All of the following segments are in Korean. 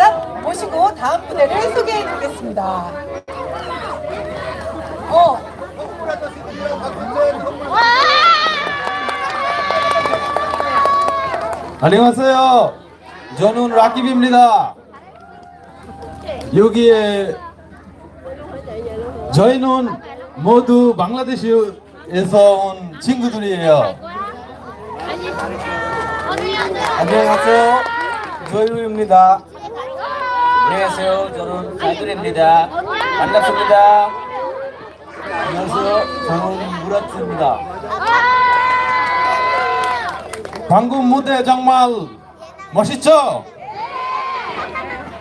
사람 모시고 다음 무대를 소개해 드리겠습니다. 어, 안녕하세요. 저는 라키비입니다. 여기에 저희는 모두 방글라데시에서 온 친구들이에요. 안녕하세요. 조유입니다. 안녕하세요. 저는 자두입니다. 반갑습니다. 안녕하세요. 저는 무라트입니다. 방금 무대 정말 멋있죠?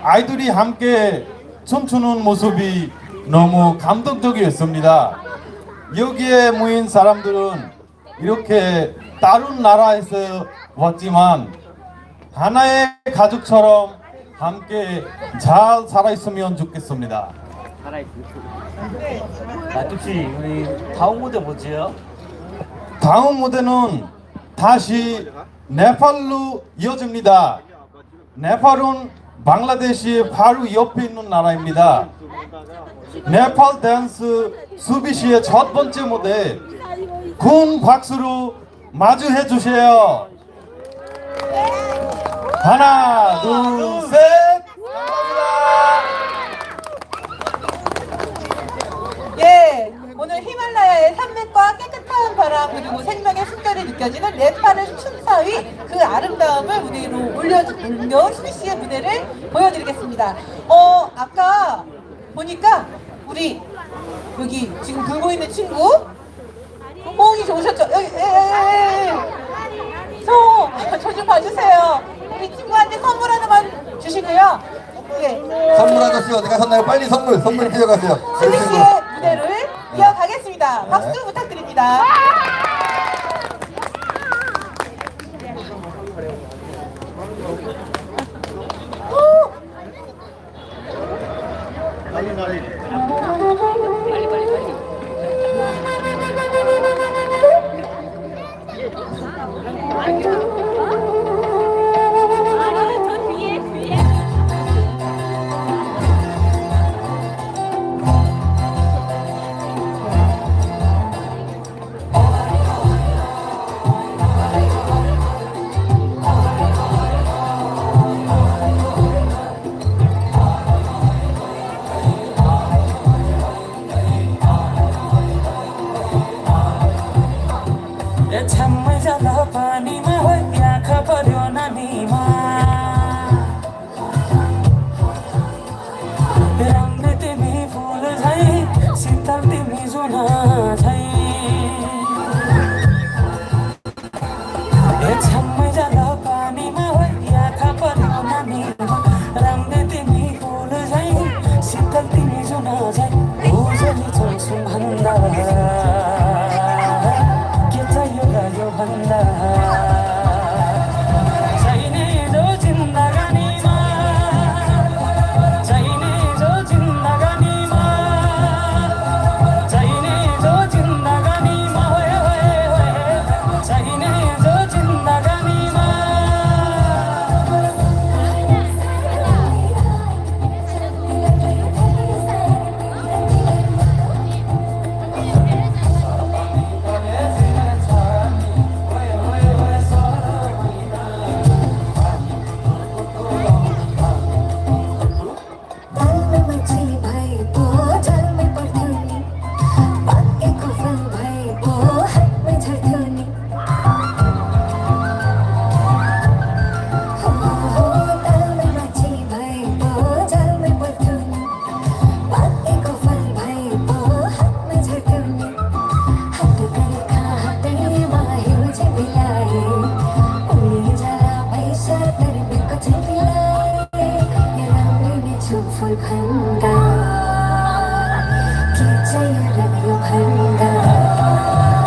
아이들이 함께 춤추는 모습이 너무 감동적이었습니다. 여기에 모인 사람들은 이렇게 다른 나라에서 왔지만 하나의 가족처럼 함께 잘 살아있으면 좋겠습니다. 자, 뚝씨, 우리 다음 무대 뭐지요? 다음 무대는 다시 네팔로 이어집니다. 네팔은 방글라데시 바로 옆에 있는 나라입니다. 네팔 댄스 수비시의 첫 번째 무대 큰 박수로 마주해 주세요. 하나, 둘, 셋. 예, 오늘 히말라야의 산맥과 깨끗한 바람 그리고 생명의 숨결이 느껴지는 네팔의 춤사위 그 아름다움을 무대 위로 올려 올려 수비씨의 무대를 보여드리겠습니다. 어, 아까 보니까 우리 여기 지금 불고 있는 친구 호응이 좋으셨죠? 여기, 예, 예, 예. 저, 저 좀 봐주세요. 있는데요. 예. 선물 아저씨 어디 가셨나요? 빨리 선물 선물 네. 뛰어가세요. 수빈 씨의 무대를 네. 이어가겠습니다. 박수 네. 부탁드립니다. 빨리 빨리. i don't music Panda, Kitchen Panda.